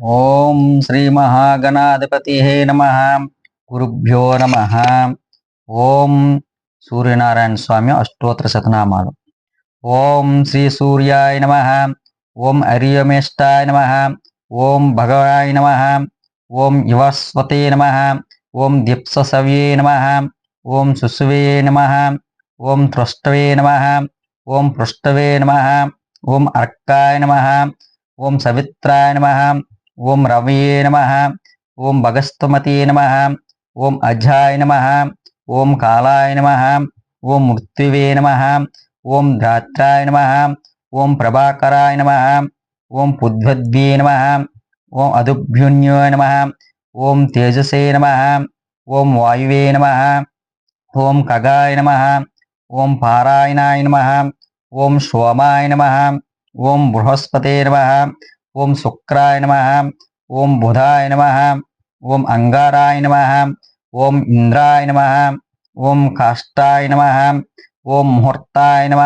ఓం శ్రీ మహాగణాధిపతి నమ గురుభ్యో నమ ఓం సూర్యనారాయణ స్వామి అష్టోత్తర శతనామాలు ఓం శ్రీ సూర్యాయ నమ ఓం అరియమేష్టాయ నమ ఓం భగవాయ నమ ఓం యువస్వతే నమ ఓం దీప్సవ్యే నమ ఓం శుశువే నమ ఓం త్రష్టవే నమ ఓం పృష్టవే నమ ఓం అర్కాయ నమ ఓం సవిత్రాయ నమ ఓం రవయే నమ ఓం భగస్తమతే నమ ఓం అజాయ నమ ఓం కాళాయ నమ ఓం మృత్యువే నమ ఓం ధాత్రాయ నమ ఓం ప్రభాకరాయ నమ ఓం పుద్వద్వే నమ ఓం అదుభ్యున్యో నమ ఓం తేజసే నమ ఓం వాయువే నమ ఓం ఖగాయ నమ ఓం పారాయణాయ నమ ఓం సోమాయ నమ ఓం బృహస్పతే నమ ఓం శుక్రాయ నమ ఓం బుధాయ నమ ఓం అంగారాయ నమ ఓం ఇంద్రాయ నమ ఓం కాష్టాయ నమ ఓం ముహూర్తాయ నమ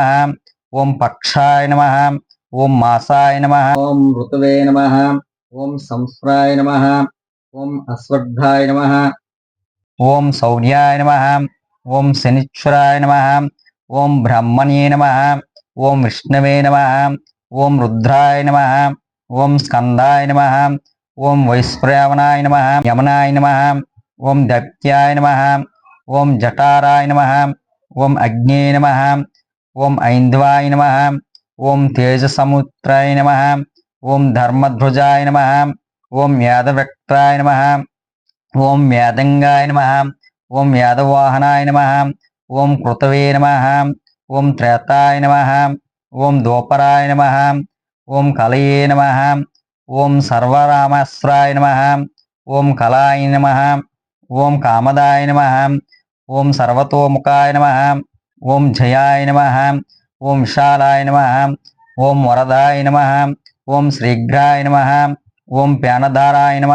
ఓం పక్షాయ నమ ఓం మాసాయ నమ ఓం ఋతువే నమ ఓం సంస్రాయ నమ ఓం అశ్వత్థాయ నమ ఓం శౌర్యాయ నమ ఓం శనిశ్వరాయ నమ ఓం బ్రహ్మణే నమ ఓం విష్ణవే నమ ఓం రుద్రాయ నమ ఓం స్కందాయ నమ ఓం వైశ్రవణాయ నమ యమనాయ నమ ఓం దత్యాయ నమ ఓం జటారాయ నమ ఓం అగ్నే నమ ఓం ఐంద్వాయ నమ ఓం తేజసముత్రాయ నమ ఓం ధర్మధ్వజాయ నమ ఓం యాదవ్యక్తాయ నమ ఓం యాదంగాయ నమ ఓం యాదవాహనాయ నమ ఓం కృతవే నమ ఓం త్రేతాయ నమ ఓం దోపరాయ నమ ఓం కలయే నమ ఓం సర్వరామస్రాయ నమ ఓం కళాయ నమ ఓం కామదాయ నమ ఓం సర్వతోముఖాయ నమ ఓం జయాయ నమ ఓం విశాలాయ నమ ఓం వరదాయ నమ ఓం శ్రీఘ్రాయ నమ ఓం ప్యానధారాయ నమ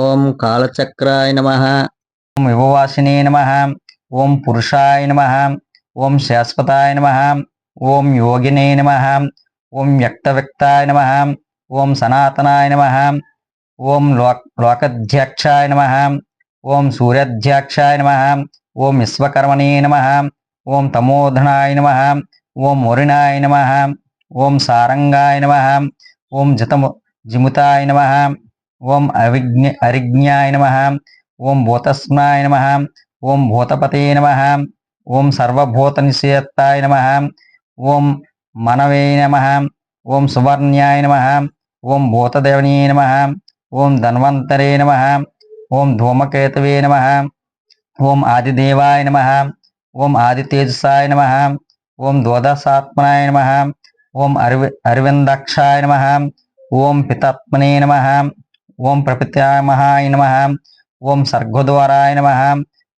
ఓం కాలచక్రాయ నమ ఓం యువవాసినే నమ ఓం పురుషాయ నమ ఓం శాశ్వతాయ నమ ఓం యోగినే నమ ఓం వ్యక్తవ్యక్తాయ నమ ఓం సనాతనాయ నమ ఓం లోక్ లోకధ్యక్షాయ నమ ఓం సూర్యాధ్యక్షాయ నమ ఓం విశ్వకర్మణే నమ ఓం తమోధనాయ నమ ఓం వరుణాయ నమ ఓం సారంగాయ నమ ఓం జితము జిముతాయ నమ ఓం అవిజ్ఞ అరిజ్ఞాయ నమ ఓం భూతస్మాయ నమ ఓం భూతపతే నమ ఓం సర్వభూతనిషేత్తాయ నమ ఓం మనవే నమ ఓం సువర్ణ్యాయ నమ ఓం భూతదేవనీ నమ ఓం ధన్వంతరే నమ ఓం ధూమకేతవే నమ ఓం ఆదిదేవాయ నమ ఓం ఆదితేజసాయ నమ ఓం ద్వాదశాత్మనాయ నమ ఓం అరవి అరవిందక్షాయ నమ ఓం పితాత్మనే నమ ఓం ప్రపితామహాయ నమ ఓం సర్గద్వారాయ నమ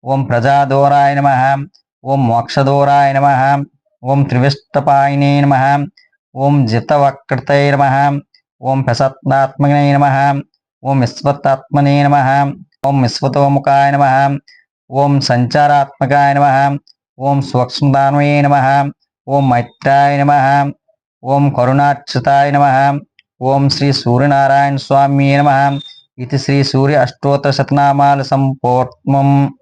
ఓం ప్రజాదోరాయ నమ ఓం మోక్షదోరాయ నమ ఓం త్రివిష్టపాయనే నమ. ఓం జితవక్రతై నమ. ఓం ప్రసత్నాత్మనే నమ. ఓం విశ్వతాత్మనే నమ. ఓం విశ్వతోముఖాయ నమ. ఓం సంచారాత్మకాయ నమ. ఓం సూక్ష్మదానవే నమ. ఓం మైత్రాయ నమ. ఓం కరుణాక్షతాయ నమ. ఓం శ్రీ సూర్యనారాయణ స్వామి నమ. ఇది శ్రీ సూర్య అష్టోత్తర శతనామాల సంపూర్ణం.